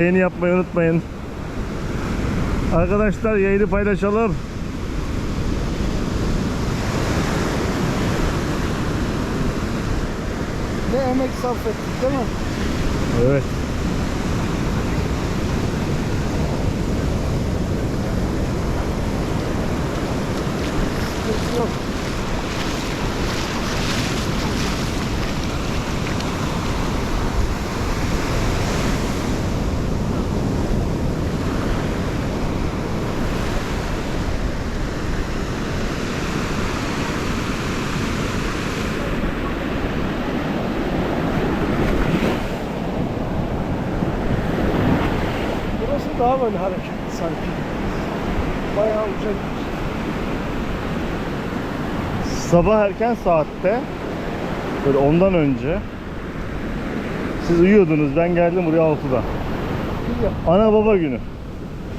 Yayını yapmayı unutmayın. Arkadaşlar yayını paylaşalım. Ne emek sarf ettik değil mi? Evet. Daha böyle hareketli sanki. Bayağı uca Sabah erken saatte böyle ondan önce siz uyuyordunuz ben geldim buraya 6'da. gidiyor. Ana baba günü.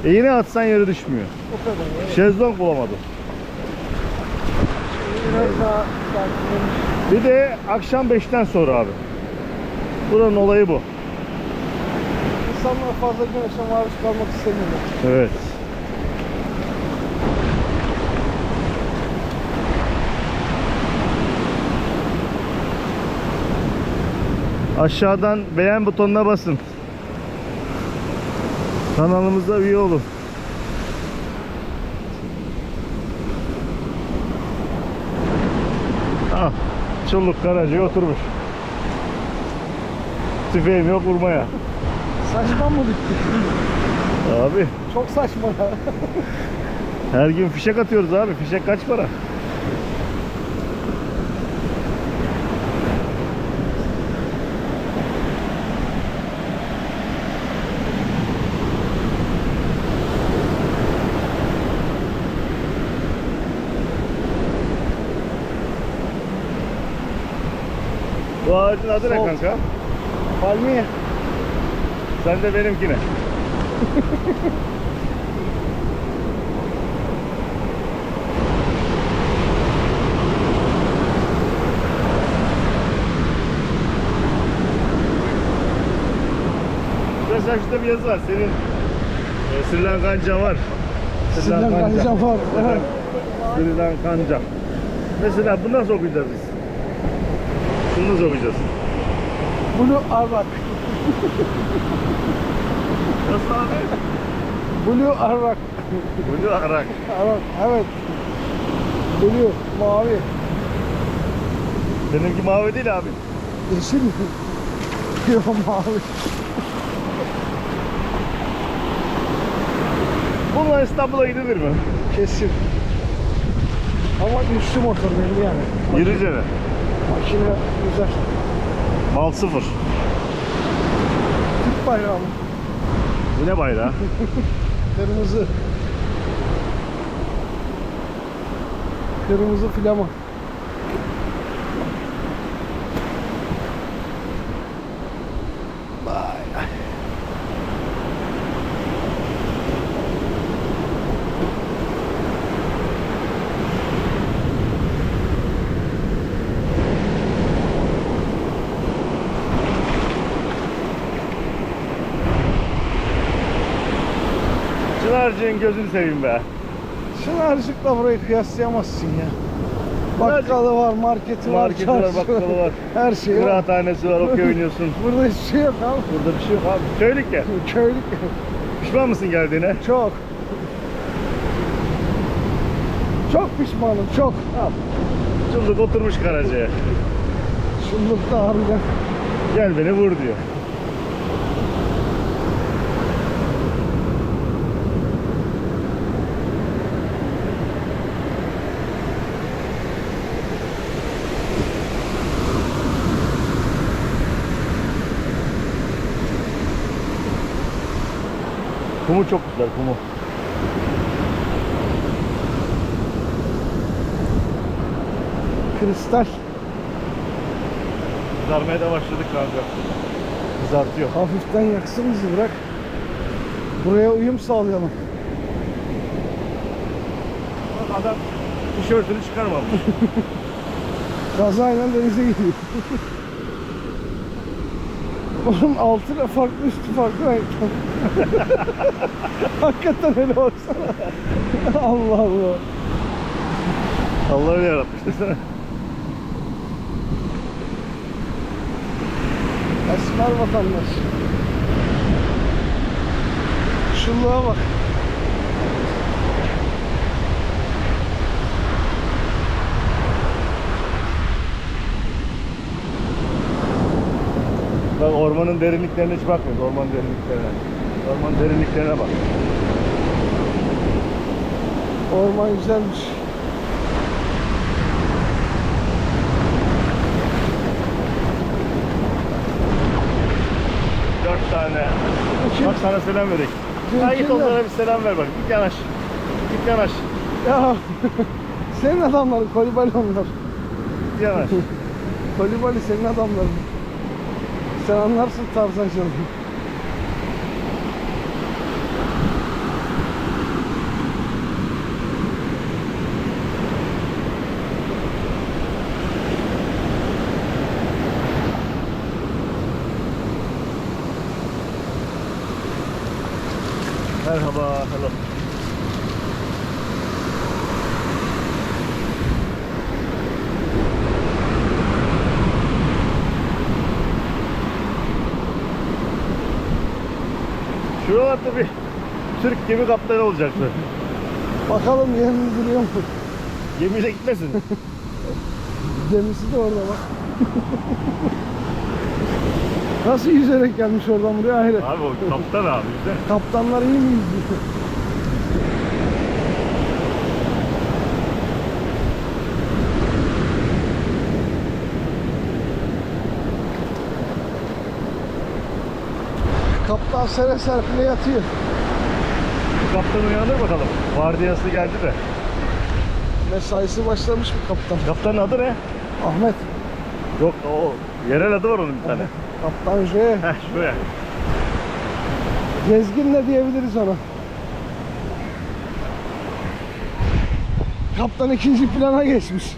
E yine atsan yere düşmüyor. O kadar. Evet. Şezlong bulamadım. Biraz daha sakinlemiş. Bir de akşam 5'ten sonra abi. Buranın olayı bu. İnsanlar fazla güneşe maruz kalmak istemiyorlar. Evet. Aşağıdan beğen butonuna basın. Kanalımıza üye olun. Ah, çulluk karacı oturmuş. Tüfeğim yok vurmaya. Saçma mı bitti? Abi Çok saçma her gün fişek atıyoruz abi. Fişek kaç para? Bu ağacın adı ne Salt. kanka? Palmiye. Sen de benimkine. Mesela şurada bir yazı var. Senin e, Sri Lankanca var. Sri Lankanca var, evet. Sri Lankanca. Mesela bu nasıl okuyacağız biz? Bunu nasıl okuyacağız? Blue Arrak. Nasıl abi? Blue Arrak. Bunu Arak. Arak. Evet. Blue. Mavi. Benimki mavi değil abi. Yeşil mi? Yok mavi. Bununla İstanbul'a gidilir mi? Kesin. Ama güçlü motor belli yani. Yürüyece mi? Makine güzel. Mal sıfır. Türk bayrağı mı? Bu ne bayrağı? Kırmızı. Kırmızı flama. Çınarcık'ın gözünü seveyim be. Şınarcık'la burayı kıyaslayamazsın ya. Bakkalı var, marketi var, Marketi var, çarşısı bakkalı var. Her şey var. Kıraathanesi var, okey oynuyorsun. Burada hiçbir şey yok abi. Burada bir şey yok abi. Köylük ya. Köylük Pişman mısın geldiğine? çok. Çok pişmanım, çok. Çıldık oturmuş garajaya. Şunlukta harbiden. Gel beni vur diyor. Kumu çok güzel kumu. Kristal. Kızarmaya da başladık kanka. Kızartıyor. Hafiften yaksın bizi bırak. Buraya uyum sağlayalım. Bak adam tişörtünü çıkarmamış. Kazayla denize gidiyor. Onun altı da farklı üstü farklı renkten. Hakikaten öyle baksana. Allah Allah. Allah öyle yaratmış. Esmer vatandaş. Şunluğa bak. Bak ormanın derinliklerine hiç bakmıyoruz. Orman derinliklerine. Orman derinliklerine bak. Orman güzelmiş. Dört tane. Kim? Bak sana selam git kimler? onlara bir selam ver bak. Git yanaş. Git yanaş. Ya senin adamların kolibali onlar. Git yanaş. Kolibali senin adamların. Sen anlarsın Tarzan canım. Merhaba. Hello. Şuralarda bir Türk gemi kaptanı olacaktı. Bakalım yerini duruyor mu? Gemiyle gitmesin. Gemisi de orada bak. Nasıl yüzerek gelmiş oradan buraya ayrı. abi o kaptan abi işte. Kaptanlar iyi mi yüzüyor? Kaptan sere serpile yatıyor. Bu kaptan uyanır bakalım. Vardiyası geldi de. Mesaisi başlamış mı kaptan? Kaptanın adı ne? Ahmet. Yok o yerel adı var onun bir tane. Kaptan J. Heh şuraya. Gezgin ne diyebiliriz ona? Kaptan ikinci plana geçmiş.